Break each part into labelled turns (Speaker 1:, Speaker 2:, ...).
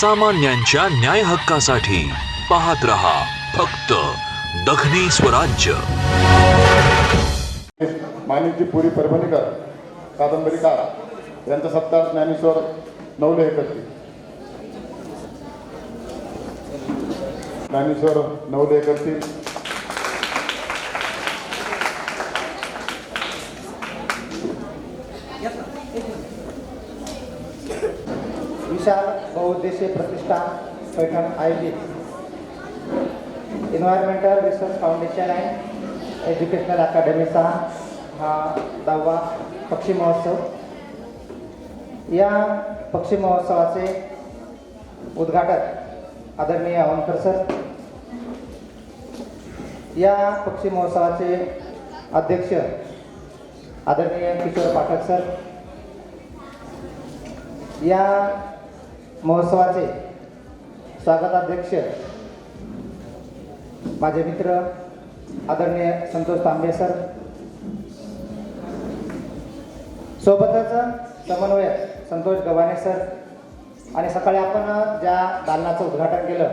Speaker 1: सर्वसामान्यांच्या न्याय हक्कासाठी पाहत रहा फक्त दखनी स्वराज्य.
Speaker 2: मानिकजी पुरी परभणीकर कादंबरीकार यांचा सत्कार ज्ञानेश्वर नवले हे करतील. ज्ञानेश्वर नवले हे करतील
Speaker 3: विशाल बहुउद्देशीय प्रतिष्ठान पैठण आयोजित. Environmental research foundation and educational अकॅडमीचा हा दहावा पक्षी महोत्सव. या पक्षी महोत्सवाचे उद्घाटक आदरणीय अवनकर सर. या पक्षी महोत्सवाचे अध्यक्ष आदरणीय किशोर पाठक सर. या महोत्सवाचे स्वागताध्यक्ष माझे मित्र आदरणीय संतोष तांबे सर. सोबतच समन्वयक संतोष गव्हाणे सर. आणि सकाळी आपण ज्या दालनाचं उद्घाटन केलं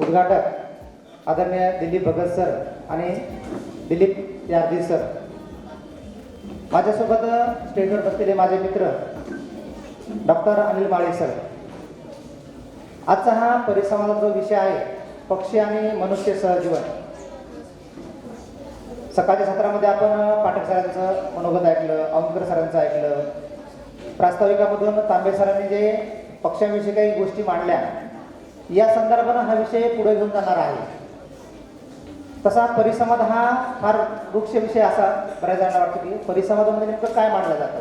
Speaker 3: उद्घाटक आदरणीय दिलीप भगत सर आणि दिलीप यार्दी सर. माझ्यासोबत स्टेजवर बसलेले माझे मित्र डॉक्टर अनिल माळे सर. आजचा हा परिसंवादाचा जो विषय आहे पक्षी आणि मनुष्य सहजीवन. सकाळच्या सत्रामध्ये आपण पाठक सरांचं मनोगत ऐकलं औंकर सरांचं ऐकलं. प्रास्ताविकामधून तांबे सरांनी जे पक्ष्यांविषयी काही गोष्टी मांडल्या या संदर्भानं हा विषय पुढे घेऊन जाणार आहे. तसा परिसंवाद हा फार वृक्ष विषय असा बऱ्याच जणांना वाटतं की परिसंवादामध्ये नेमकं काय मांडलं जातं?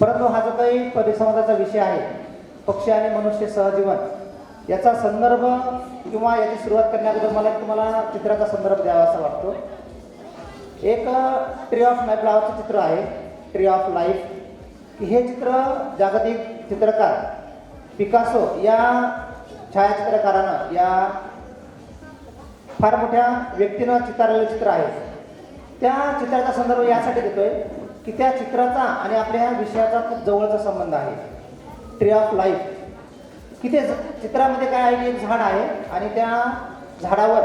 Speaker 3: परंतु हा जो काही परिसंवादाचा विषय आहे पक्षी आणि मनुष्य सहजीवन. याचा संदर्भ किंवा याची सुरुवात करण्याबद्दल मला तुम्हाला चित्राचा संदर्भ द्यावा असा वाटतो. एक ट्री ऑफ लाईफ नावाचं चित्र आहे. ट्री ऑफ लाईफ हे चित्र जागतिक चित्रकार पिकासो या छायाचित्रकारानं या फार मोठ्या व्यक्तीनं चितारलेलं चित्र आहे. त्या चित्राचा संदर्भ यासाठी देतोय की त्या चित्राचा आणि आपल्या ह्या विषयाचा खूप जवळचा संबंध आहे. ट्री ऑफ लाईफ की चित्रामध्ये काय आहे? की एक झाड आहे आणि त्या झाडावर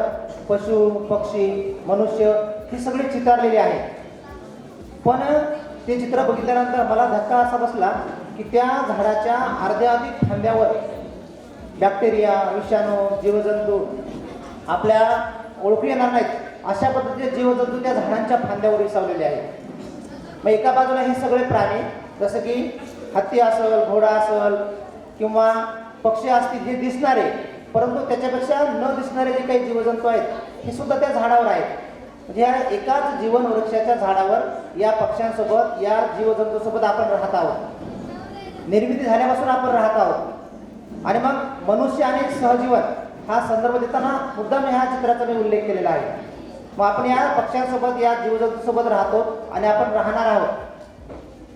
Speaker 3: पशु पक्षी मनुष्य ही सगळी चितारलेली आहे. पण ते चित्र बघितल्यानंतर मला धक्का असा बसला की त्या झाडाच्या अर्ध्या अधिक फांद्यावर बॅक्टेरिया विषाणू जीवजंतू आपल्या ओळखू येणार नाहीत. अशा पद्धतीचे जीवजंतू त्या झाडांच्या फांद्यावर विसावलेले आहेत. मग एका बाजूला हे सगळे प्राणी जसं की हत्ती असल घोडा असल किंवा पक्षी असतील जे दिसणारे परंतु त्याच्यापेक्षा न दिसणारे जे काही जीवजंतू आहेत हे सुद्धा त्या झाडावर आहेत. म्हणजे या एकाच जीवन वृक्षाच्या झाडावर या पक्ष्यांसोबत या जीवजंतूसोबत आपण राहत आहोत. निर्मिती झाल्यापासून आपण राहत आहोत. आणि मग मनुष्य आणि सहजीवन हा संदर्भ देताना मुद्दाम ह्या चित्राचा मी उल्लेख केलेला आहे. मग आपण या पक्ष्यांसोबत या जीवजंतूसोबत राहतो आणि आपण राहणार आहोत.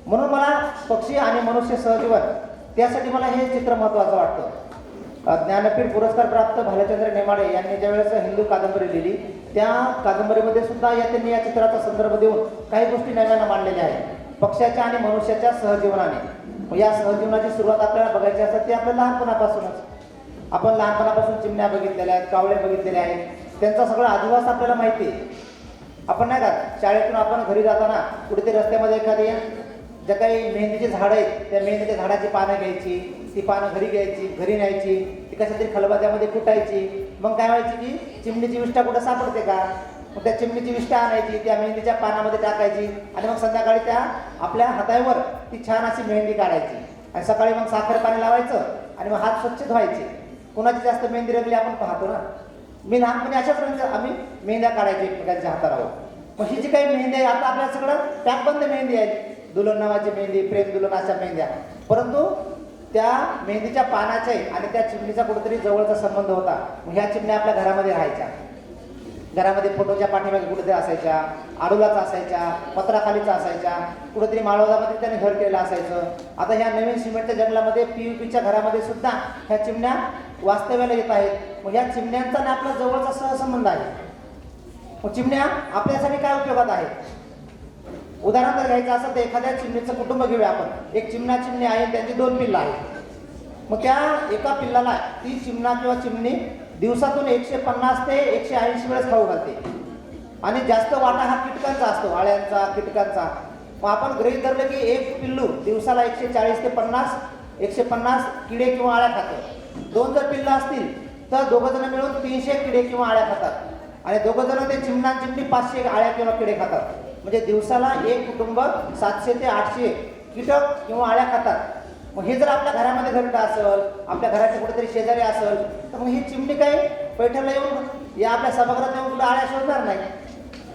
Speaker 3: म्हणून मला पक्षी आणि मनुष्य सहजीवन त्यासाठी मला हे चित्र महत्त्वाचं वाटतं. ज्ञानपीठ पुरस्कार प्राप्त भालचंद्र नेमाडे यांनी ज्यावेळेस हिंदू कादंबरी लिहिली त्या कादंबरीमध्ये सुद्धा या त्यांनी या चित्राचा संदर्भ देऊन काही गोष्टी नव्यानं मांडलेल्या आहेत. पक्षाच्या आणि मनुष्याच्या सहजीवनाने. या सहजीवनाची सुरुवात आपल्याला बघायची असतात ती आपल्या लहानपणापासूनच. आपण लहानपणापासून चिमण्या बघितलेल्या आहेत कावळे बघितलेले आहेत. त्यांचा सगळा अधिवास आपल्याला माहिती आहे. आपण नाही का शाळेतून आपण घरी जाताना कुठेतरी रस्त्यामध्ये एखादी ज्या काही मेहंदीची झाडं आहेत त्या मेहंदीच्या झाडाची पानं घ्यायची ती पानं घरी घ्यायची घरी न्यायची ती कशा तरी खलबत्यामध्ये कुटायची मग काय व्हायची की चिमणीची विष्ठा कुठं सापडते का? मग त्या चिमणीची विष्ठा आणायची त्या मेहंदीच्या पानामध्ये टाकायची आणि मग संध्याकाळी त्या आपल्या हातावर ती छान अशी मेहंदी काढायची. आणि सकाळी मग साखर पाणी लावायचं आणि मग हात स्वच्छ धुवायचे. कोणाची जास्त मेहंदी रंगली आपण पाहतो ना? मी लहानपणी अशाच रंग आम्ही मेहंद्या काढायची एकमेकांच्या हातावर. मग ही जी काही मेहंदी आहे आता आपल्या सगळं पॅकबंद मेहंदी आहे. दुल्हन नावाची मेहंदी प्रेम दुल्हन अशा मेहंद्या परंतु त्या मेहंदीच्या पानाचे आणि त्या चिमणीचा कुठेतरी जवळचा संबंध होता. ह्या चिमण्या आपल्या घरामध्ये राहायच्या. घरामध्ये फोटोच्या पाठीमागे कुठेतरी असायच्या आडुलाचा असायच्या पत्राखालीचा असायच्या कुठेतरी माळवदामध्ये त्याने घर केलेलं असायचं. आता ह्या नवीन सिमेंटच्या जंगलामध्ये पी यू पीच्या घरामध्ये सुद्धा ह्या चिमण्या वास्तव्याला येत आहेत. मग ह्या चिमण्यांचा आणि आपला जवळचा सहसंबंध आहे. मग चिमण्या आपल्यासाठी काय उपयोगात आहेत? उदाहरण जर घ्यायचं असेल तर एखाद्या चिमणीचं कुटुंब घेऊया आपण. एक चिमणा चिमणी आहे त्यांची दोन पिल्लं आहेत. मग त्या एका पिल्लाला ती चिमणा किंवा चिमणी दिवसातून एकशे पन्नास ते एकशे ऐंशी वेळेस खाऊ घालते. आणि जास्त वाटा हा कीटकांचा असतो आळ्यांचा कीटकांचा. मग आपण गृहित धरलं की एक पिल्लू दिवसाला एकशे चाळीस ते पन्नास एकशे पन्नास किडे किंवा आळ्या खातो. दोन जर पिल्लं असतील तर दोघं जण मिळून तीनशे किडे किंवा आळ्या खातात. आणि दोघं जण ते चिमणा चिमणी पाचशे आळ्या किंवा किडे खातात. म्हणजे दिवसाला एक कुटुंब सातशे ते आठशे कीटक किंवा आळ्या खातात. मग हे जर आपल्या घरामध्ये घरटं असेल आपल्या घराच्या कुठेतरी शेजारी असेल तर मग ही चिमणी काय? पैठणला येऊन या आपल्या सभागृहात येऊन कुठं आळ्या शोधणार नाही.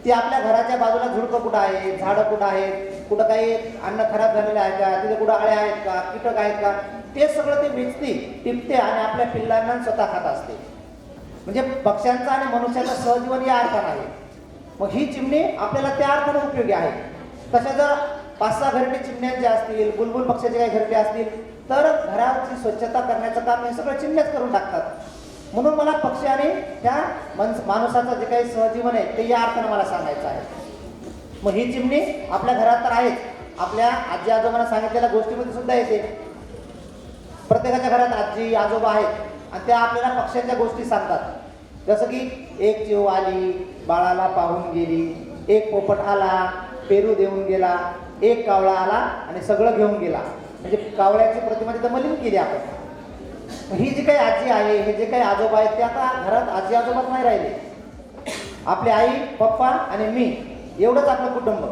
Speaker 3: ती आपल्या घराच्या बाजूला झुडकं कुठं आहे झाडं कुठं आहेत कुठं काही अन्न खराब झालेलं आहे का तिथे कुठं आळ्या आहेत का कीटक आहेत का ते सगळं ते वेचते टिपते आणि आपल्या पिल्लांना स्वतः खात असते. म्हणजे पक्ष्यांचा आणि मनुष्याचा सहजीवन या अर्थानं आहे. मग ही चिमणी आपल्याला त्या अर्थानं उपयोगी आहे. तशा जर पाच सहा घरटे चिमण्यांचे असतील बुलबुल पक्षाचे काही घरटे असतील तर घराची स्वच्छता करण्याचं काम हे सगळं चिमण्याच करून टाकतात. म्हणून मला पक्षी आणि त्या मनस माणसाचं जे काही सहजीवन आहे ते या अर्थानं मला सांगायचं आहे. मग ही चिमणी आपल्या घरात तर आहेच. आपल्या आजी आजोबांना सांगितलेल्या गोष्टीमध्ये सुद्धा येते. प्रत्येकाच्या घरात आजी आजोबा आहेत आणि त्या आपल्याला पक्ष्यांच्या गोष्टी सांगतात. जसं की एक चिव आली बाळाला पाहून गेली एक पोपट आला पेरू देऊन गेला एक कावळा आला आणि सगळं घेऊन गेला. म्हणजे कावळ्याची प्रतिमा तिथं मलिन केली आपण. ही जी काही आजी आहे हे जे काही आजोबा आहेत ते आता घरात आजी आजोबाच नाही राहिले. आपली आई पप्पा आणि मी एवढंच आपलं कुटुंब.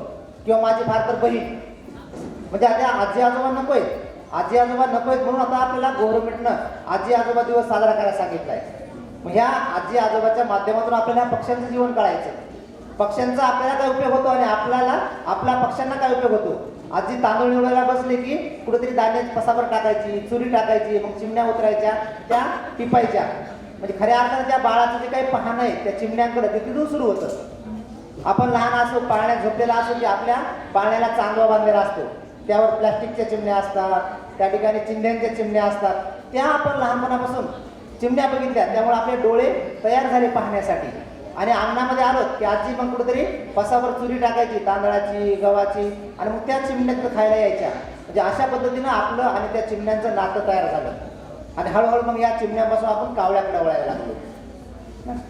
Speaker 3: किंवा माझी फार तर बहीण. म्हणजे आता आजी आजोबा नकोय आजी आजोबा नकोय म्हणून आता आपल्याला गव्हर्नमेंटनं आजी आजोबा दिवस साजरा करायला सांगितलाय. मग ह्या आजी आजोबाच्या माध्यमातून आपल्याला पक्ष्यांचं जीवन कळायचं. पक्ष्यांचा आपल्याला काय उपयोग होतो आणि आपल्याला आपल्या पक्ष्यांना काय उपयोग होतो? आजी तांदूळ निवडायला बसले की कुठेतरी दाणे पसावर टाकायची चुरी टाकायची मग चिमण्या उतरायच्या त्या टिपायच्या. म्हणजे खऱ्या अर्थानं त्या बाळाचं जे काही पाहणं आहे त्या चिमण्यांकडे ते तिथून सुरू होतं. आपण लहान असो पाळण्यात झोपलेला असो की आपल्या पाळण्याला चांदवा बांधलेला असतो. त्यावर प्लॅस्टिकच्या चिमण्या असतात त्या ठिकाणी चिमण्यांच्या चिमण्या असतात. त्या आपण लहानपणापासून चिमण्या बघितल्या. त्यामुळे आपले डोळे तयार झाले पाहण्यासाठी. आणि अंगणामध्ये आलो की आजी मग कुठेतरी पसावर चुरी टाकायची तांदळाची गव्हाची आणि मग त्या चिमण्यात खायला यायच्या. म्हणजे अशा पद्धतीनं आपलं आणि त्या चिमण्यांचं नातं तयार झालं. आणि हळूहळू मग या चिमण्यापासून आपण कावळ्याकडे वळायला लागलो.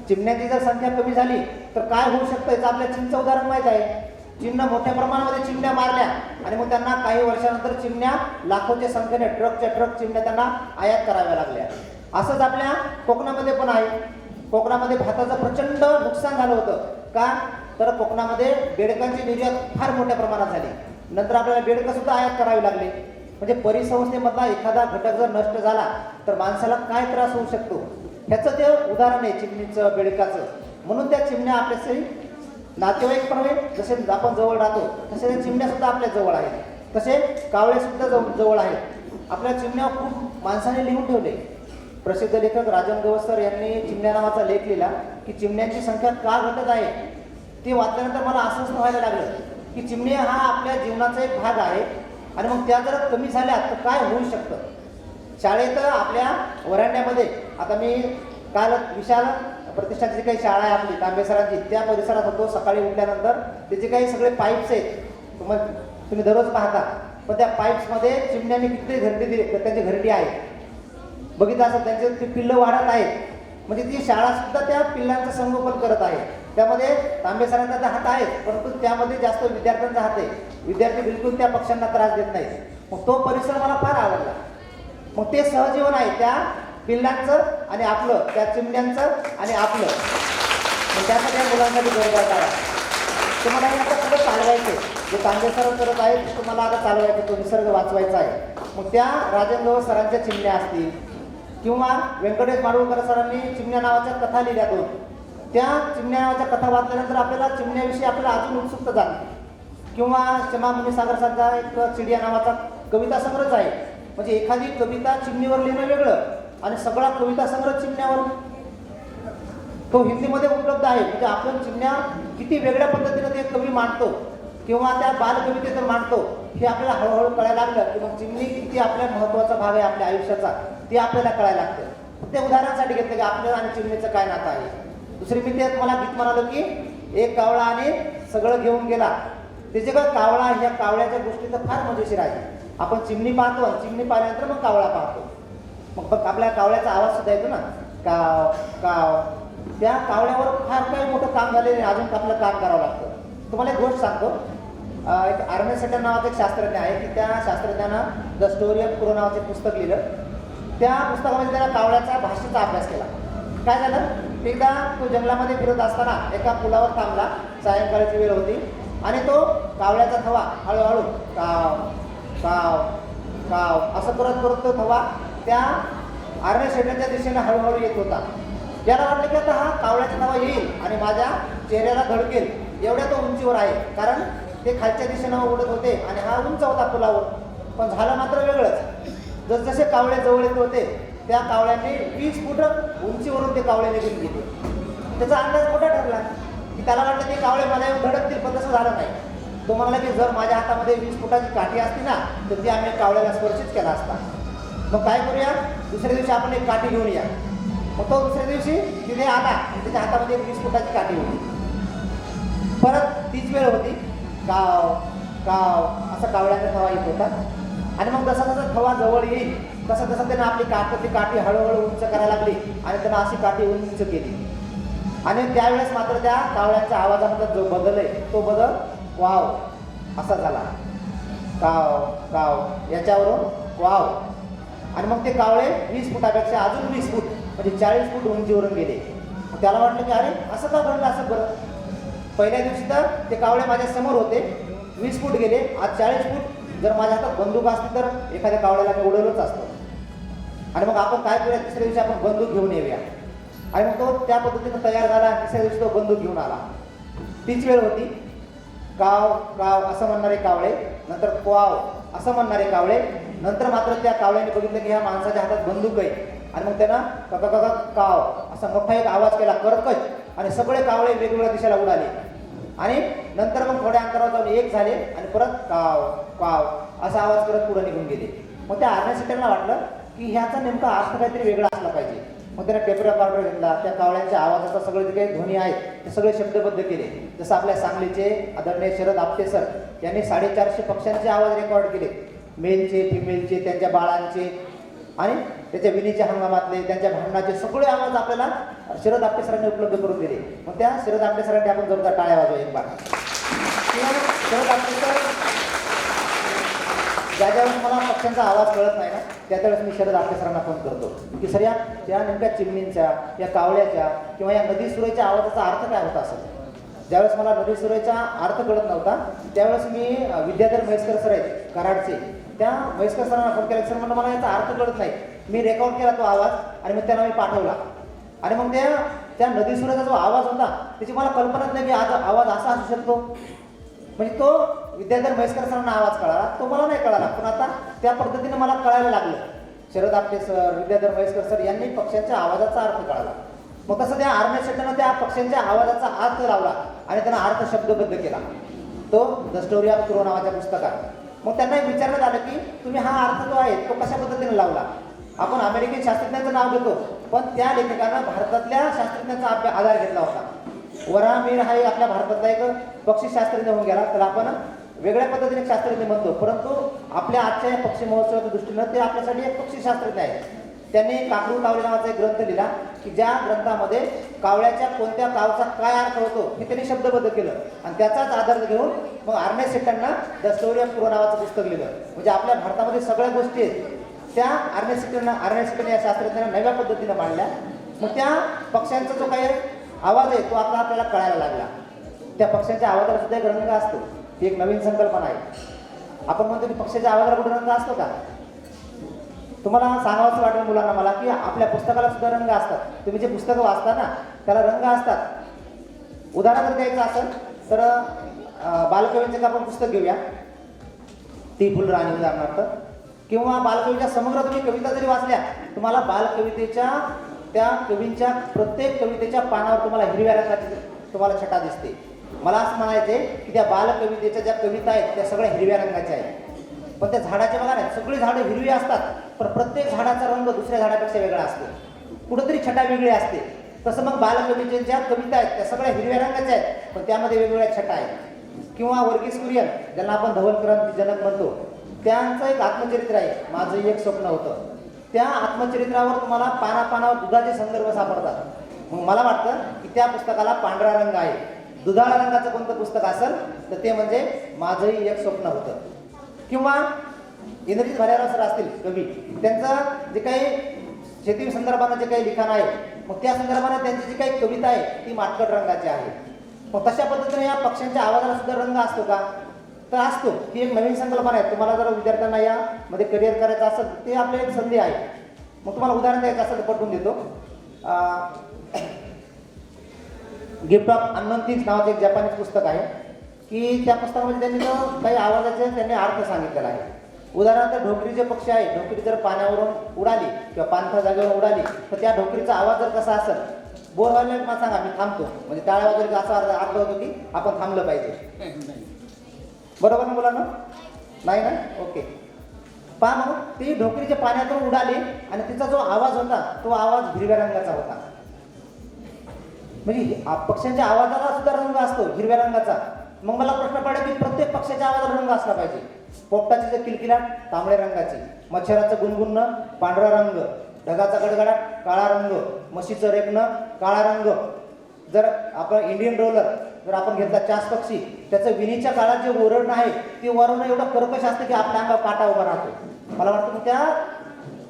Speaker 3: चिमण्याची जर संख्या कमी झाली तर काय होऊ शकतं याचं आपल्या चिमचं उदाहरण माहीत आहे. चिमण्या मोठ्या प्रमाणामध्ये चिमण्या मारल्या आणि मग त्यांना काही वर्षानंतर चिमण्या लाखोच्या संख्येने ट्रकच्या ट्रक चिमण्या त्यांना आयात कराव्या लागल्या. असंच आपल्या कोकणामध्ये पण आहे. कोकणामध्ये भाताचं प्रचंड नुकसान झालं होतं. का? तर कोकणामध्ये बेडकांची निर्यात फार मोठ्या प्रमाणात झाली. नंतर आपल्याला बेडकं सुद्धा आयात करावी लागले. म्हणजे परिसंस्थेमधला एखादा घटक जर नष्ट झाला तर माणसाला काय त्रास होऊ शकतो? ह्याचं ते उदाहरण आहे चिमणीचं बेडकाचं. म्हणून त्या चिमण्या आपल्याशी नातेवाईक पण आहेत. जसे आपण जवळ राहतो तसे त्या चिमण्या सुद्धा आपल्या जवळ आहेत. तसे कावळे सुद्धा जवळ जवळ आहेत. आपल्या चिमण्या खूप माणसाने लिहून ठेवले. प्रसिद्ध लेखक राजन गवस्कर यांनी चिमण्या नावाचा लेख लिहिला की चिमण्यांची संख्या का घटत आहे? ते वाचल्यानंतर मला असंच व्हायला लागलं की चिमण्या हा आपल्या जीवनाचा एक भाग आहे आणि मग त्या जर कमी झाल्या तर काय होऊ शकतं? शाळेत आपल्या वरांड्यामध्ये आता मी काल विशाल प्रतिष्ठानची जी काही शाळा आहे आपली तांबे सरांची त्या परिसरात होतो. सकाळी उठल्यानंतर त्याचे काही सगळे पाईप्स आहेत. तुम्हाला तुम्ही दररोज पाहता. पण त्या पाईप्समध्ये चिमण्यांनी किती घरटी दिली त्यांची घरटी आहे. बघितलं असं त्यांचे ते पिल्लं वाढत आहेत. म्हणजे ती शाळा सुद्धा त्या पिल्लांचं संगोपन करत आहे. त्यामध्ये तांबे सरांचा तर हात आहे परंतु त्यामध्ये जास्त विद्यार्थ्यांचा हात आहे. विद्यार्थी बिलकुल त्या पक्ष्यांना त्रास देत नाहीत. मग तो परिसर मला फार आवडला. मग ते सहजीवन आहे त्या पिल्लांचं आणि आपलं त्या चिमण्यांचं आणि आपलं. मग त्यासाठी या मुलांसाठी गरज आहे. तुम्हाला हे आता सगळं चालवायचं जे तांबे सर करत आहेत तुम्हाला आता चालवायचं तो निसर्ग वाचवायचा आहे. मग त्या राजेंद्र सरांच्या चिमण्या असतील किंवा व्यंकटेश माडगुळकर सरांनी चिमण्या नावाच्या कथा लिहिल्या दोन त्या चिमण्या नावाच्या कथा वाचल्यानंतर आपल्याला चिमण्याविषयी आपल्याला अजून उत्सुकता जाते किंवा क्षमा मुनीसागरसांचा एक चिडिया नावाचा कविता संग्रहच आहे. म्हणजे एखादी कविता चिमणीवर लिहिणं वेगळं आणि सगळा कविता संग्रह चिमण्यावर तो हिंदीमध्ये उपलब्ध आहे. म्हणजे आपण चिमण्या किती वेगळ्या पद्धतीनं ते कवी मांडतो किंवा त्या बालकवितेतून मांडतो हे आपल्याला हळूहळू कळायला लागलं की मग चिमणी किती आपल्या महत्त्वाचा भाग आहे आपल्या आयुष्याचा. ते आपल्याला कळायला लागतं. ते उदाहरणासाठी घेतलं की आपलं आणि चिमणीचं काय नातं आहे? दुसरी मी ते मला गीत म्हणालो की एक कावळा आणि सगळं घेऊन गेला. त्याचे का कावळा ह्या कावळ्याच्या गोष्टी तर फार मजेशीर आहे. आपण चिमणी पाहतो आणि चिमणी पाहिल्यानंतर मग कावळा पाहतो. मग आपल्या कावळ्याचा आवाज सुद्धा येतो ना. काव काव. त्या कावळ्यावर फार काही मोठं काम झालेलं नाही. अजून आपलं काम करावं लागतं. तुम्हाला एक गोष्ट सांगतो. एक आर्मी नावाचं एक शास्त्रज्ञ आहे की त्या शास्त्रज्ञानं द स्टोरी ऑफ कुरो नावाचं पुस्तक लिहिलं. त्या पुस्तकामध्ये त्याला कावळ्याचा भाषेचा अभ्यास केला. काय झालं? एकदा तो जंगलामध्ये फिरत असताना एका पुलावर थांबला. सायंकाळची वेळ होती. आणि तो कावळ्याचा थवा हळूहळू काव काव काव असं करत करत तो थवा त्या आरण्य शेड्याच्या दिशेने हळूहळू येत होता. याला वाटलं की आता हा कावळ्याचा थवा येईल आणि माझ्या चेहऱ्याला धडकेल. एवढ्या तो उंचीवर आहे. कारण ते खालच्या दिशेनं उडत होते आणि हा उंच होता पुलावर. पण झालं मात्र वेगळंच. जसजसे कावळे जवळ येत होते त्या कावळ्यांनी वीस फूट उंचीवरून ते कावळे निघून गेले. त्याचा अंदाज मोठा ठरला की त्याला वाटलं ते कावळे मला येऊन धडकतील पण तसं झालं नाही. तो म्हणाला की जर माझ्या हातामध्ये वीस फुटाची काठी असती ना तर ती आम्ही कावळ्याला स्पर्शित केला असता. मग काय करूया? दुसऱ्या दिवशी आपण एक काठी घेऊन या. मग तो दुसऱ्या दिवशी तिथे आला त्याच्या हातामध्ये एक वीस फुटाची काठी होती. परत तीच वेळ होती. काव काव असा कावळ्याचा थवा येत होता. आणि मग जसा जसा थवा जवळ येईल तसं तसं त्यानं आपली काठी काठी हळूहळू उंच करायला लागली आणि त्यानं अशी काठी उंच केली. आणि त्यावेळेस मात्र त्या कावळ्यांच्या आवाजामध्ये जो बदल आहे तो बदल वाव असा झाला. काव काव याच्यावरून वाव. आणि मग ते कावळे वीस फुटापेक्षा अजून वीस फूट म्हणजे चाळीस फूट उंचीवरून गेले. मग त्याला वाटलं की अरे असं का घडलं असं बरं पहिल्या दिवशी तर ते कावळे माझ्यासमोर होते. वीस फूट गेले आज चाळीस फूट जर माझ्या हातात बंदूक असती तर एखाद्या कावळ्याला मी उडवलंच असतं. आणि मग आपण काय करूया? तिसऱ्या दिवशी आपण बंदूक घेऊन येऊया. आणि मग तो त्या पद्धतीनं तयार झाला तिसऱ्या दिवशी तो बंदूक घेऊन आला. तीच वेळ होती. काव काव असं म्हणणारे कावळे नंतर क्वाव असं म्हणणारे कावळे नंतर मात्र त्या कावळ्याने बघितलं की ह्या माणसाच्या हातात बंदूक आहे. आणि मग त्यानं कका कका काव असा मोठा एक आवाज केला कर्कश आणि सगळे कावळे वेगवेगळ्या दिशेला उडाले. आणि नंतर मग थोड्या अंतरावर जाऊन एक झाले आणि परत काव काव असा आवाज करत पुढे निघून गेले. मग त्या आर्मी वाटलं की ह्याचा नेमका अर्थ काहीतरी वेगळा असला पाहिजे. मग त्याने टेपरा पावडर घेतला त्या कावळ्यांच्या आवाजाचा सगळे जे काही ध्वनी आहेत ते सगळे शब्दबद्ध केले. जसं आपल्या सांगलीचे आदरणीय शरद आपटे सर यांनी साडेचारशे पक्ष्यांचे आवाज रेकॉर्ड केले. मेलचे फिमेलचे त्यांच्या बाळांचे आणि त्याच्या विणीच्या हंगामातले त्यांच्या भांडणाचे सगळे आवाज आपल्याला शरद आपटे सरांनी उपलब्ध करून दिले. मग त्या शरद आपटे सरांनी आपण जोरदार टाळ्या वाजवा एक बार. शरद आपटे सर ज्या ज्यावेळेस मला पक्ष्यांचा आवाज कळत नाही ना त्या त्यावेळेस मी शरद आपटे सरांना फोन करतो. की सर या त्या नेमक्या चिमणींच्या या कावळ्याच्या किंवा या नदी सुरेच्या आवाजाचा अर्थ काय होता असं ज्यावेळेस मला नदी सुरेचा अर्थ कळत नव्हता त्यावेळेस मी विद्याधर म्हैसकर सर आहेत कराडचे त्या वयस्कर सरांना फोन केला सर म्हणलं मला याचा अर्थ कळत नाही. मी रेकॉर्ड केला तो आवाज आणि मग त्यांना मी पाठवला. आणि मग त्या त्या नदीसुराचा जो आवाज होता त्याची मला कल्पनाच नाही की आज आवाज असा असू शकतो. म्हणजे तो विद्याधर वयस्कर सरांना आवाज कळाला तो मला नाही कळाला. पण आता त्या पद्धतीने मला कळायला लागलं. शरद आपटे सर विद्याधर वयस्कर सर यांनी पक्ष्यांच्या आवाजाचा अर्थ कळाला. मग तसं त्या आर्मी त्या पक्ष्यांच्या आवाजाचा अर्थ लावला आणि त्यांना अर्थ शब्दबद्ध केला. तो द स्टोरी ऑफ क्रो नावाच्या पुस्तकात. मग त्यांना विचारण्यात आलं की तुम्ही हा अर्थ जो आहे तो कशा पद्धतीने लावला? आपण अमेरिकन शास्त्रज्ञांचं नाव घेतो पण त्या लेखकानं भारतातल्या शास्त्रज्ञांचा आपल्या आधार घेतला होता. वरा मीर हा एक आपल्या भारतातला एक पक्षी शास्त्रज्ञ होऊन गेला तर आपण वेगळ्या पद्धतीने शास्त्रज्ञ म्हणतो. परंतु आपल्या आजच्या पक्षी महोत्सवाच्या दृष्टीनं ते आपल्यासाठी एक पक्षी शास्त्रज्ञ त्यांनी काकडू कावळे नावाचा एक ग्रंथ लिहिला. की ज्या ग्रंथामध्ये कावळ्याच्या कोणत्या कावचा काय अर्थ होतो हे त्यांनी शब्दबद्ध केलं. आणि त्याचाच आधार घेऊन मग आर्ने सेटांना द स्टोरी ऑफ पुरो नावाचं पुस्तक लिहिलं. म्हणजे आपल्या भारतामध्ये सगळ्या गोष्टी आहेत. त्या आर्ने सेटांना आर्ने सेकंड या शास्त्रज्ञांना नव्या पद्धतीनं मांडल्या. मग त्या पक्ष्यांचा जो काही आवाज आहे तो आपला आपल्याला कळायला लागला. त्या पक्ष्यांच्या आवाजाला सुद्धा एक रंग असतो. ही एक नवीन संकल्पना आहे. आपण म्हणतो की पक्षाच्या आवाजाला कुठे रंग असतो का? तुम्हाला सांगावंसं वाटेल मुलांना मला की आपल्या पुस्तकाला सुद्धा रंग असतात. तुम्ही जे पुस्तकं वाचता ना त्याला रंग असतात. उदाहरण जर द्यायचं असेल तर बालकवींचं आपण पुस्तक घेऊया. ती फुलराणी उदाहरणार्थ. किंवा बालकवीच्या समग्र तुम्ही कविता जरी वाचल्या तुम्हाला बालकवितेच्या त्या कवींच्या प्रत्येक कवितेच्या पानावर तुम्हाला हिरव्या रंगाची तुम्हाला छटा दिसते. मला असं म्हणायचं आहे की त्या बालकवितेच्या ज्या कविता आहेत त्या सगळ्या हिरव्या रंगाच्या आहेत. पण त्या झाडाचे बघा ना सगळी झाडं हिरवी असतात पण प्रत्येक झाडाचा रंग दुसऱ्या झाडापेक्षा वेगळा असतो. कुठंतरी छटा वेगळी असते. तसं मग बालकवीच्या ज्या कविता आहेत त्या सगळ्या हिरव्या रंगाच्या आहेत पण त्यामध्ये वेगवेगळ्या छटा आहेत. किंवा वर्गीस कुरियन ज्यांना आपण धवल क्रांती जनक म्हणतो त्यांचं एक आत्मचरित्र आहे माझं एक स्वप्न होतं. त्या आत्मचरित्रावर तुम्हाला पानापानावर दुधाचे संदर्भ सापडतात. मग मला वाटतं की त्या पुस्तकाला पांढरा रंग आहे. दुधाळा रंगाचं कोणतं पुस्तक असेल तर ते म्हणजे माझंही एक स्वप्न होतं. किंवा इंद्रजित भालेराव सर असतील कवी त्यांचं जे काही शेती संदर्भानं जे काही लिखाण आहे मग त्या संदर्भानं त्यांची जी काही कविता आहे ती माटकट रंगाची आहे. मग तशा पद्धतीने या पक्ष्यांच्या आवाजाला सुद्धा रंग असतो का? तर असतो. ही एक नवीन संकल्पना आहे. तुम्हाला जर विद्यार्थ्यांना यामध्ये करिअर करायचं असेल ते आपली एक संधी आहे. मग तुम्हाला उदाहरण द्यायचं असेल तर पटवून देतो. गिफ्ट ऑफ अननोन नावाचं एक जपानीज पुस्तक आहे. की त्या पुस्तकामध्ये त्यांनी जो काही आवाजाचे त्यांनी अर्थ सांगितलेला आहे. उदाहरणार्थ ढोकरी जे पक्षी आहे ढोकरी जर पाण्यावरून उडाली किंवा पानथळ जागेवरून उडाली तर त्या ढोकरीचा आवाज जर कसा असेल बोर व्हायला मला सांगा मी थांबतो. म्हणजे टाळ्या वाजवली असा अर्थ अर्थ होतो की आपण थांबलं पाहिजे. बरोबर ना बोला ना नाही ना? ओके. पहा मग ती ढोकरीच्या पाण्यातून उडाली आणि तिचा जो आवाज होता तो आवाज हिरव्या रंगाचा होता. म्हणजे आ- पक्ष्यांच्या आवाजाला सुद्धा रंग असतो हिरव्या रंगाचा. मग मला प्रश्न पडला की प्रत्येक पक्षाच्या आवाजाला रंग असला पाहिजे. पोपटाची जर किलकिलाट तांबड्या रंगाची. मच्छराचं गुणगुणणं पांढरा रंग. ढगाचा गडगडाट काळा रंग. म्हशीचं रेखणं काळा रंग. जर आपण इंडियन रोलर जर आपण घेतला चास पक्षी त्याचं विणीच्या काळात जे ओरडणं आहे ते वरून एवढं कर्कश असतं की आपल्या अंगावर काटा उभा राहतो. मला वाटतं की त्या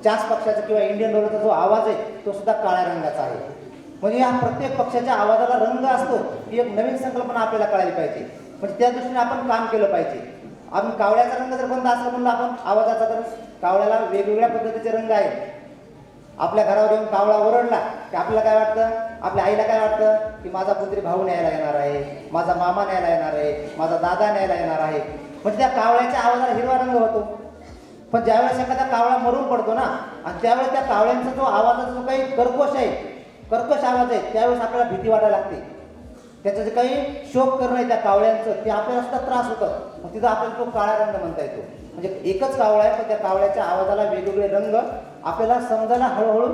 Speaker 3: चास पक्षाचा किंवा इंडियन रोलरचा जो आवाज आहे तो सुद्धा काळ्या रंगाचा आहे. म्हणजे या प्रत्येक पक्षाच्या आवाजाला रंग असतो ही एक नवीन संकल्पना आपल्याला कळायला पाहिजे. म्हणजे त्या दृष्टीने आपण काम केलं पाहिजे. आपण कावळ्याचा रंग जर बंद असला म्हणलं आपण आवाजाचा तर कावळ्याला वेगवेगळ्या पद्धतीचे रंग आहेत. आपल्या घरावर येऊन कावळा ओरडला की आपल्याला काय वाटतं? आपल्या आईला काय वाटतं? की माझा कुत्री भाऊ न्यायला येणार आहे माझा मामा न्यायला येणार आहे माझा दादा न्यायला येणार आहे. म्हणजे त्या कावळ्याच्या आवाजाला हिरवा रंग होतो. पण ज्यावेळेस एखादा कावळा मरून पडतो ना आणि त्यावेळेस त्या कावळ्यांचा जो आवाजाचा जो काही कर्कोश आहे कर्कश आवाज आहे त्यावेळेस आपल्याला भीती वाटायला लागते. त्याचं जे काही शोक करणं आहे त्या कावळ्यांचं ते आपल्याला सुद्धा त्रास होतं. मग तिथं आपल्याला तो काळा रंग म्हणता येतो. म्हणजे एकच कावळा आहे पण त्या कावळ्याच्या आवाजाला वेगवेगळे रंग आपल्याला समजायला हळूहळू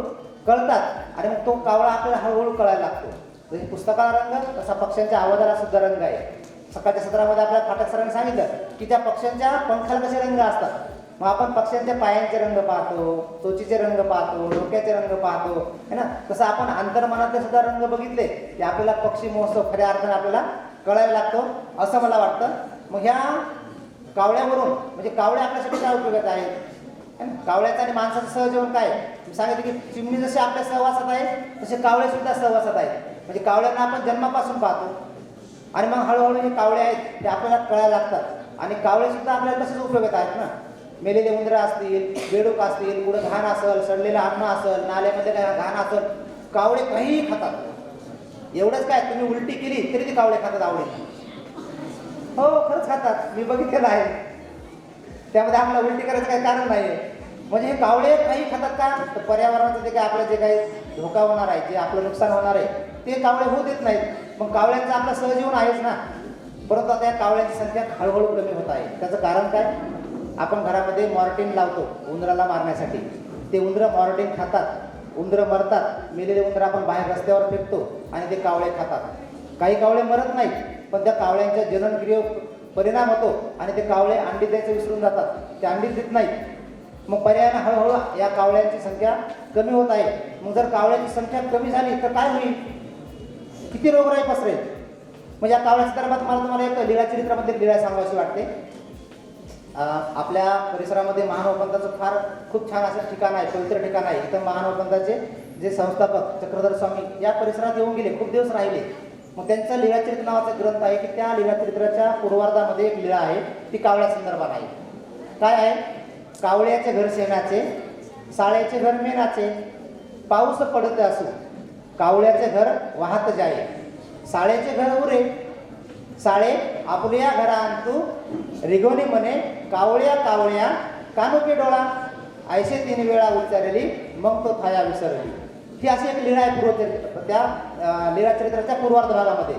Speaker 3: कळतात. आणि मग तो कावळा आपल्याला हळूहळू कळायला लागतो. जसे पुस्तकाला रंग तसा पक्ष्यांच्या आवाजाला सुद्धा रंग आहे. सकाळच्या सत्रामध्ये आपल्याला फाटक सरांनी सांगितलं की त्या पक्ष्यांच्या पंखाला कसे रंग असतात? मग आपण पक्ष्यांच्या पायांचे रंग पाहतो चोचीचे रंग पाहतो डोक्याचे रंग पाहतो है ना? तसं आपण अंतर्मनातले सुद्धा रंग बघितले की आपल्याला पक्षी महोत्सव खऱ्या अर्थाने आपल्याला कळायला लागतो असं मला वाटतं. मग ह्या कावळ्यावरून म्हणजे कावळे आपल्यासाठी काय उपयोगात आहेत? ना? कावळ्याचं आणि माणसाचं सहजीवन काय आहे? मी सांगितलं की चिमणी जशी आपल्या सहवासात आहे तसे कावळे सुद्धा सहवासात आहेत. म्हणजे कावळ्यांना आपण जन्मापासून पाहतो. आणि मग हळूहळू जे कावळे आहेत ते आपल्याला कळायला लागतात. आणि कावळे सुद्धा आपल्याला तसेच उपयोगात आहेत ना? मेलेले उंदरं असतील बेडूक असतील पुढं घाण असेल सडलेलं अन्न असेल नाल्यामध्ये काय घाण असेल कावळे काहीही खातात. एवढंच काय तुम्ही उलटी केली तरी ते कावळे खातात आवडीने हो खरंच खातात. मी बघितलेलं आहे. त्यामध्ये आम्हाला उलटी करायचं काही कारण नाही म्हणजे हे कावळे काही खातात का? तर पर्यावरणाचं जे काही आपलं जे काही धोका होणार आहे जे आपलं नुकसान होणार आहे ते कावळे होऊ देत नाहीत. मग कावळ्यांचं आपलं सहजीवन आहेच ना. परंतु आता या कावळ्यांची संख्या हळूहळू कमी होत आहे. त्याचं कारण काय? आपण घरामध्ये मॉर्टिन लावतो उंदराला मारण्यासाठी. ते उंदरं मॉर्टिन खातात उंदरं मरतात. मेलेले उंदरं आपण बाहेर रस्त्यावर फेकतो आणि ते कावळे खातात. काही कावळे मरत नाहीत पण त्या कावळ्यांच्या जननक्रियेवर परिणाम होतो आणि ते कावळे अंडी द्यायचं विसरून जातात. ते अंडी देत नाहीत. मग पर्यायानं हळूहळू या कावळ्यांची संख्या कमी होत आहे. मग जर कावळ्यांची संख्या कमी झाली तर काय होईल? किती रोगराई पसरेल? म्हणजे या कावळ्या संदर्भात मला तुम्हाला एक लीळा चरित्रामध्ये लीळा सांगावीशी वाटते. आपल्या परिसरामध्ये महानवपंथाचं फार खूप छान असं ठिकाण आहे पवित्र ठिकाण आहे. इथं महानवपंथाचे जे संस्थापक चक्रधर स्वामी या परिसरात येऊन गेले खूप दिवस राहिले. मग त्यांचा लीळाचरित्र नावाचा ग्रंथ आहे की त्या लीळाचरित्राच्या पूर्वार्धामध्ये एक लीळा आहे ती कावळ्या संदर्भात आहे. काय आहे? कावळ्याचे घर शेणाचे साळ्याचे घर मेणाचे. पाऊस पडत असू कावळ्याचे घर वाहत जाय साळ्याचे घर उरे साळे आपल्या घरांतू रिघोनी म्हणे कावळ्या कावळ्या कानुके डोळा. ऐसे तीन वेळा उच्चारली मग तो थाया विसरली. ही अशी एक लीळा आहे पूर्वचरित्र त्या लीळा चरित्राच्या पूर्वार्ध भागामध्ये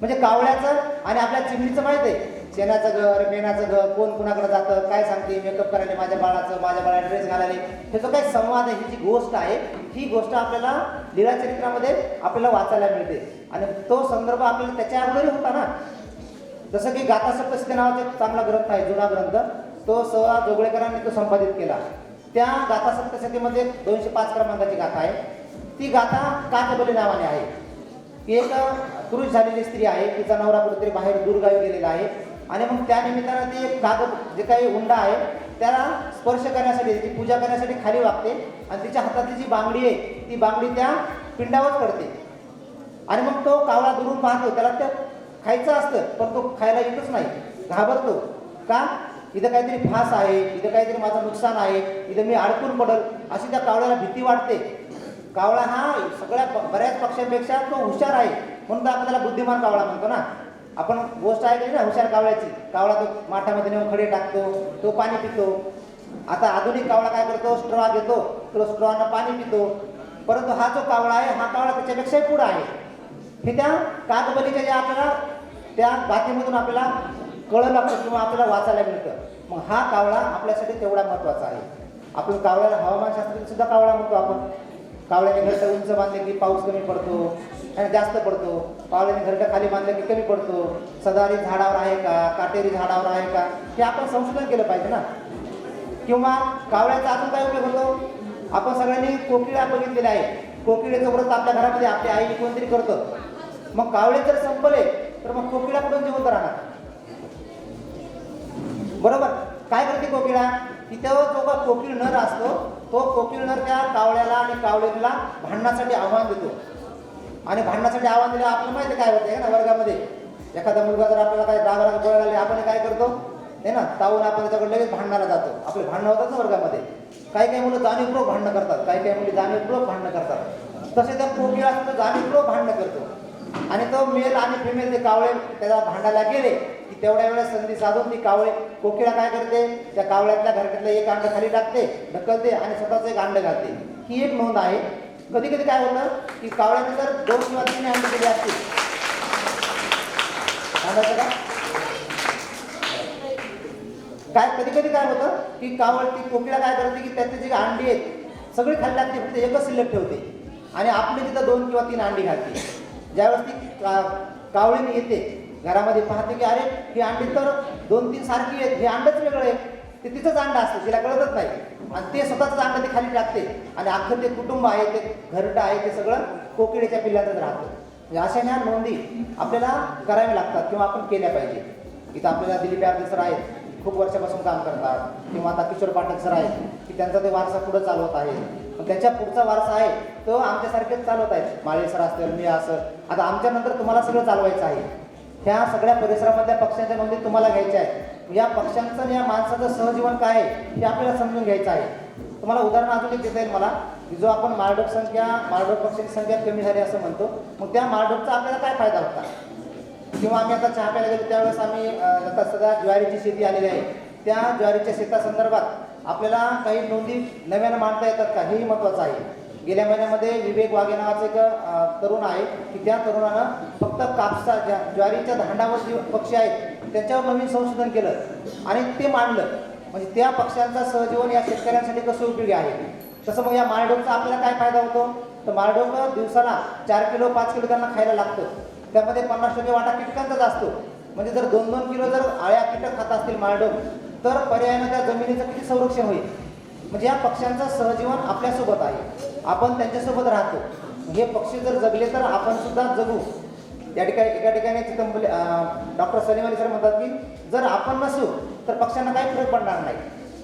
Speaker 3: म्हणजे कावळ्याचं आणि आपल्या चिमणीचं माहीत आहे? शेणाचं घर मेणाचं घर कोण कुणाकडे जातं काय सांगते मेकअप करायला माझ्या बाळाचं माझ्या बाळाला ड्रेस घालायला. हे जो काही संवाद आहे ही जी गोष्ट आहे ही गोष्ट आपल्याला लीळा चरित्रामध्ये आपल्याला वाचायला मिळते. आणि तो संदर्भ आपल्याला त्याच्या अगोदरही होता ना? जसं की गाथा सप्तशती नावाचा एक चांगला ग्रंथ आहे जुना ग्रंथ. तो स जोगळेकरांनी तो संपादित केला. त्या गाथा सप्तशतीमध्ये दोनशे पाच क्रमांकाची गाथा आहे. ती गाथा काकबली नावाने आहे. ती एक पुरुष झालेली स्त्री आहे. तिचा नवरा कुठेतरी बाहेर दूरगावी गेलेला आहे. आणि मग त्या निमित्तानं ती एक काग जे काही हुंडा आहे त्याला स्पर्श करण्यासाठी ती पूजा करण्यासाठी खाली वागते. आणि तिच्या हातातली जी बांगडी आहे ती बांगडी त्या पिंडावर पडते. आणि मग तो कावळा दुरून पाहतो. त्याला त्या खायचं असतं पण तो खायला येतच नाही. घाबरतो. का? इथं काहीतरी फास आहे इथं काहीतरी माझं नुकसान आहे इथं मी अडकून पडल अशी त्या कावळ्याला भीती वाटते. कावळा हा सगळ्या बऱ्याच पक्ष्यांपेक्षा तो हुशार आहे. म्हणून तर आपण त्याला बुद्धिमान कावळा म्हणतो ना. आपण गोष्ट ऐकली ना हुशार कावळ्याची. कावळा तो माठामध्ये नेऊन खडे टाकतो तो पाणी पितो. आता आधुनिक कावळा काय करतो? स्ट्रॉ घेतो. तो स्ट्रॉनं पाणी पितो. परंतु हा जो कावळा आहे हा कावळा त्याच्यापेक्षाही पुढं आहे. हे त्या कागबलीच्या ज्या आपल्याला त्या गाथेमधून आपल्याला कळलं लागतं किंवा आपल्याला वाचायला मिळतं. मग हा कावळा आपल्यासाठी तेवढा महत्त्वाचा आहे. आपण कावळ्याला हवामानशास्त्रात सुद्धा कावळा म्हणतो आपण. कावळ्याने घरटं उंच बांधले की पाऊस कमी पडतो आणि जास्त पडतो. कावळ्याने घरटं खाली बांधलं की कमी पडतो. सदारी झाडावर आहे का? काटेरी झाडावर आहे का? हे आपण संशोधन केलं पाहिजे ना. किंवा कावळ्याचा अजून काय उपयोग होतो? आपण सगळ्यांनी कोकिळा बघितलेल्या आहे. कोकिळेचं व्रत आपल्या घरामध्ये आपल्या आईने कोणतरी करतं. मग कावळे जर संपले तर मग कोकिळा कुठून जिवंत राहणार बरोबर. काय करते कोकिळा तिथं जो का कोकिळ नर असतो तो कोकिळ नर त्या कावळ्याला आणि कावळीला भांडणासाठी आव्हान देतो. आणि भांडणासाठी आव्हान दिलं आपल्याला माहिती काय होतं ना वर्गामध्ये? एखादा मुलगा जर आपल्याला काय राग राग लागले आपण काय करतो? हे ना तावून आपण त्याच्याकडे लगेच भांडणाला जातो. आपले भांडणं होतात ना वर्गामध्ये. काही काही मुलं जाणीवपूर्वक भांडणं करतात. काही काही मुली जाणीवपूर्वक भांडणं करतात. तसे त्या कोकिळा असतो जाणीवपूर्वक भांडणं करतो. आणि तो मेल आणि फिमेल ते कावळे त्याला भांडायला गेले की तेवढ्या वेळेस संधी साधून ती कावळे कोकिळा काय करते त्या कावळ्यातल्या घरट्यातलं एक अंड खाली टाकते ढकलते आणि स्वतःच एक अंड घालते. ही एक नोंद आहे. कधी कधी काय होतं की कावळ्याने जर दोन किंवा तीन अंड दिली असतील. का? काय कधी कधी काय होतं की कावळ ती कोकिळा काय करते की त्यातली जी अंडी आहेत सगळी खाली लागते फक्त एकच शिल्लक ठेवते. आणि आपली तिथं दोन किंवा तीन अंडी घालते. ज्यावेळेस ती का कावळीने येते घरामध्ये पाहते की अरे ही अंडी तर दोन तीन सारखी आहेत हे अंडच वेगळं आहे. ते तिचंच अंडं असतं तिला कळतच नाही. आणि ते स्वतःच अंडं ते खाली टाकते. आणि अख्खं ते कुटुंब आहे ते घरटं आहे ते सगळं कोकिळेच्या पिल्लातच राहतं. म्हणजे अशा ह्या नोंदी आपल्याला कराव्या लागतात किंवा आपण केल्या पाहिजे. इथं आपल्याला दिलीप यादव सर आहेत खूप वर्षापासून काम करतात. किंवा आता किशोर पाठक सर आहेत की त्यांचा ते वारसा पुढे चालवत आहे त्याच्या पुढचा वारसा आहे तो आमच्यासारखेच चालवत आहेत. माळेसर सर मी असं आता आमच्यानंतर तुम्हाला सगळं चालवायचं आहे. ह्या सगळ्या परिसरामधल्या पक्ष्यांच्या नोंदी तुम्हाला घ्यायच्या आहेत. या पक्ष्यांचं आणि या माणसाचं सहजीवन काय आहे हे आपल्याला समजून घ्यायचं आहे. तुम्हाला उदाहरण अजून एक देता येईल मला की जो आपण मारडोक संख्या मारडोक पक्ष्यांची संख्या कमी झाली असं म्हणतो मग त्या मारडोकचा आपल्याला काय फायदा होता? किंवा आम्ही आता चहा प्यायला गेलो त्यावेळेस आम्ही आता सध्या ज्वारीची शेती आलेली आहे. त्या ज्वारीच्या शेतासंदर्भात आपल्याला काही नोंदी नव्यानं मांडता येतात का? हेही महत्त्वाचं आहे. गेल्या महिन्यामध्ये विवेक वाघे नावाचं एक तरुण आहे. की त्या तरुणानं फक्त कापसा ज्या ज्वारीच्या धांडावर जे पक्षी आहेत त्याच्यावर नवीन संशोधन केलं. आणि ते मांडलं. म्हणजे त्या पक्ष्यांचा सहजीवन या शेतकऱ्यांसाठी कसं उपयोगी आहे? तसं मग या माळडोकचा आपल्याला काय फायदा होतो? तर माळडोक दिवसाला चार किलो पाच किलो त्यांना खायला लागतं. त्यामध्ये पन्नास टक्के वाटा कीटकांचाच असतो. म्हणजे जर दोन दोन किलो जर आळ्या कीटक खात असतील माळडोक तर पर्यायानं त्या जमिनीचं किती संरक्षण होईल? म्हणजे या पक्ष्यांचं सहजीवन आपल्यासोबत आहे. आपण त्यांच्यासोबत राहतो. हे पक्षी जर जगले तर आपण सुद्धा जगू. या ठिकाणी एका ठिकाणी चितंबले डॉक्टर सलीम अली सर म्हणतात की जर आपण नसू तर पक्ष्यांना काही फरक पडणार नाही.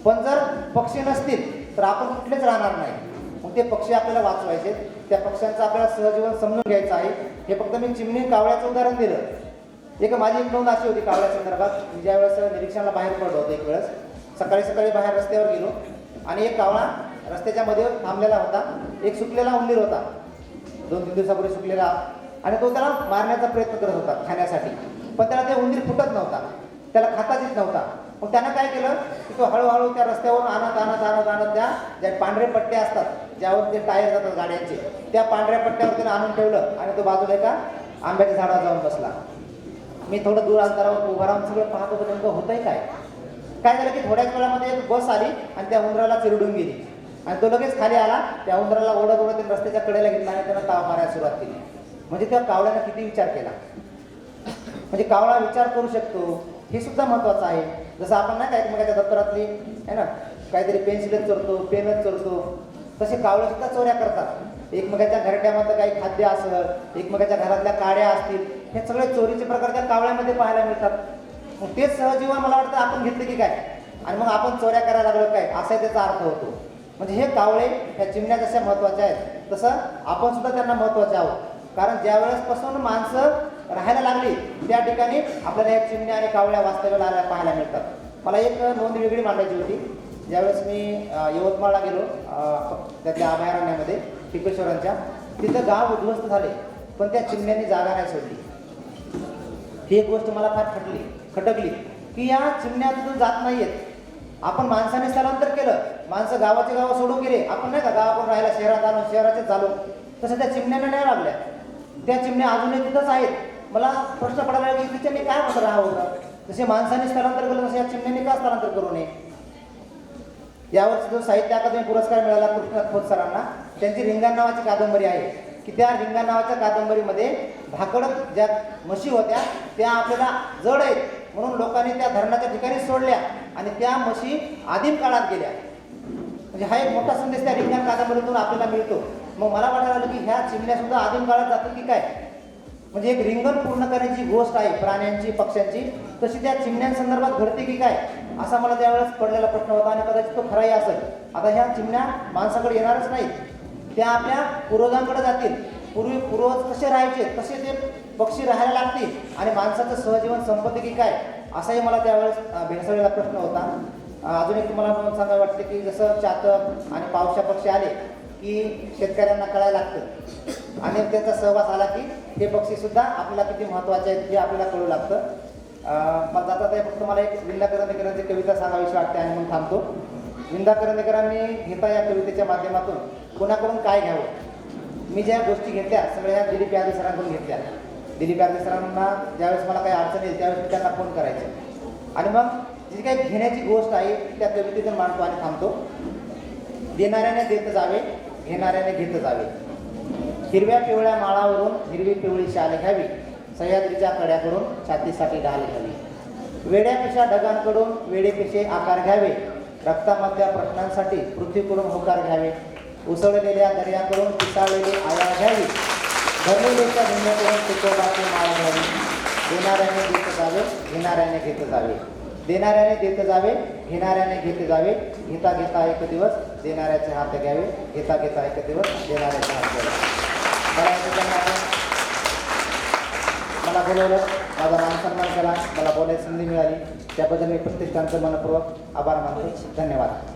Speaker 3: पण जर पक्षी नसतील तर आपण कुठलेच राहणार नाही. मग ते पक्षी आपल्याला वाचवायचे. त्या पक्ष्यांचं आपल्याला सहजीवन समजून घ्यायचं आहे. हे फक्त मी चिमणी कावळ्याचं उदाहरण दिलं. एक माझी एक नोंद अशी होती कावळ्या संदर्भात मी ज्यावेळेस निरीक्षणाला बाहेर पडलो होतो एक वेळेस सकाळी सकाळी बाहेर रस्त्यावर गेलो आणि एक कावळा रस्त्याच्या मध्ये थांबलेला होता एक सुकलेला उंदीर होता. दोन तीन दिवसापूर्वी सुकलेला आणि तो त्याला मारण्याचा प्रयत्न करत होता खाण्यासाठी. पण त्याला ते उंदीर फुटत नव्हता त्याला खाताच येत नव्हता. मग त्यानं काय केलं की तो हळूहळू त्या रस्त्यावरून आणत आणत आणत आणत त्या ज्या पांढरे पट्टे असतात ज्यावर ते टायर जातात गाड्यांचे त्या पांढऱ्या पट्ट्यावर त्यानं आणून ठेवलं आणि तो बाजूला एका आंब्याच्या झाडावर जाऊन बसला. मी थोडं दूर अंतरावर उभा राहून सगळं पाहत होतो नेमकं होतंय काय? काय झालं की थोड्याच वेळामध्ये एक बस आली आणि त्या उंदराला चिरडून गेली. आणि तो लगेच खाली आला त्या उंदराला ओढत ओढत रस्त्याच्या कडेला घेतला आणि त्यानं ताव मारायला सुरुवात केली. म्हणजे त्या कावळ्यानं किती विचार केला? म्हणजे कावळा विचार करू शकतो हे सुद्धा महत्वाचं आहे. जसं आपण नाही काय एकमेकाच्या दप्तरातली आहे ना? काहीतरी पेन्सिलच चोरतो पेनच चोरतो तसे कावळे सुद्धा चोऱ्या करतात. एकमेकाच्या घरट्यामधलं काही खाद्य असेल एकमेकाच्या घरातल्या काड्या असतील हे सगळे चोरीचे प्रकार त्या कावळ्यामध्ये पाहायला मिळतात. मग तेच सहजीवन मला वाटतं आपण घेतलं की काय? आणि मग आपण चोऱ्या करायला लागलो काय? असा त्याचा अर्थ होतो. म्हणजे हे कावळे ह्या चिमण्या जशा महत्त्वाच्या आहेत तसं आपण सुद्धा त्यांना महत्त्वाचे आहोत. कारण ज्या वेळेसपासून माणसं राहायला लागली त्या ठिकाणी आपल्याला ह्या चिमण्या आणि कावळ्या वास्तव्याला पाहायला मिळतात. मला एक नोंद वेगळी मांडायची होती. ज्यावेळेस मी यवतमाळला गेलो अ, त्यातल्या अभयारण्यामध्ये टिपेश्वरांच्या तिथं गाव उद्ध्वस्त झाले पण त्या चिमण्यांनी जागा नाही सोडली. ही एक गोष्ट मला फार खटली खटकली की या चिमण्या तिथून जात नाहीयेत. आपण माणसाने स्थलांतर केलं माणसं गावाचे गाव सोडून गेले आपण नाही का गावाकडून राहायला शहरात आलो शहराचे झालो तसं त्या चिमण्याने नाही लागल्या. त्या चिमण्या अजूनही तिथंच आहेत. मला प्रश्न पडायला लागला की तिथे मी काय म्हणत राहा होतं जसे माणसाने स्थलांतर केलं तसे या चिमण्यांनी का स्थलांतर करू नये? यावर्षी जो साहित्य अकादमी पुरस्कार मिळाला कृष्णनाथ खोत सरांना. त्यांची रिंगाण नावाची कादंबरी आहे. की त्या रिंगा नावाच्या कादंबरीमध्ये भाकड ज्या म्हशी होत्या त्या आपल्याला जड आहेत. म्हणून लोकांनी त्या धरणाच्या ठिकाणी सोडल्या आणि त्या म्हशी आदिम काळात गेल्या. म्हणजे हा एक मोठा संदेश त्या रिंगा कादंबरीतून आपल्याला मिळतो. मग मला वाटायला लागलं की ह्या चिमण्या सुद्धा आदिम काळात जातात की काय? म्हणजे एक रिंगण पूर्ण करण्याची गोष्ट आहे प्राण्यांची पक्ष्यांची. तशी त्या चिमण्यांसंदर्भात घडते की काय? असा मला त्यावेळेस पडलेला प्रश्न होता आणि कदाचित तो खराही असेल. आता ह्या चिमण्या माणसाकडे येणारच नाहीत. त्या आपल्या पूर्वजांकडे जातील. पूर्वी पूर्वज कसे राहायचे तसे ते पक्षी राहायला लागतील आणि माणसाचं सहजीवन संपत्ती की काय असाही मला त्यावेळेस अं, भेडसावलेला प्रश्न होता. अजून एक तुम्हाला म्हणून सांगायला वाटते की जसं चातक आणि पावसा पक्षी आले की शेतकऱ्यांना कळायला लागतं. आणि त्याचा सहवास आला की हे पक्षीसुद्धा आपल्याला किती महत्त्वाचे आहेत हे आपल्याला कळू लागतं. मग जाता ते फक्त मला एक विंदा करंदेकरांची कविता सांगावीशी वाटते आणि मग थांबतो. विंदा करंदेकरांनी घेता या कवितेच्या माध्यमातून कोणाकडून काय घ्यावं? मी ज्या गोष्टी घेतल्या सगळ्या दिलीप यादव सरांकडून घेतल्या. दिलीप यादव सरांना ज्यावेळेस मला काही अडचण येईल त्यावेळेस त्यांना फोन करायचे. आणि मग जी काही घेण्याची गोष्ट आहे ती त्या कवितेतून मांडतो आणि थांबतो. देणाऱ्याने देत जावे घेणाऱ्याने घेत जावे. हिरव्या पिवळ्या माळावरून हिरवी पिवळी शाल घ्यावी. सह्याद्रीच्या कड्याकडून छातीसाठी ढाल घ्यावी. वेड्यापेक्षा ढगांकडून वेडे आकार घ्यावे. रक्तामधल्या प्रश्नांसाठी पृथ्वीकडून होकार घ्यावे. उसळलेल्या दर्याकडून पिसाळलेली आया घ्यावी. धरलेल्याच्या धुण्याकडून तुकोबाची माळ घ्यावी. देणाऱ्याने देत जावे घेणाऱ्याने घेत जावे. देणाऱ्याने देत जावे घेणाऱ्याने घेत जावे. घेता घेता एक दिवस देणाऱ्याचे हात घ्यावे. घेता घेता एक दिवस देणाऱ्याचे हात घ्यावे. मला मला बोलवलं. माझा मान सन्मान केला. मला बोलायची संधी मिळाली. त्याबद्दल मी प्रतिष्ठानचं मनपूर्वक आभार मानतो. धन्यवाद.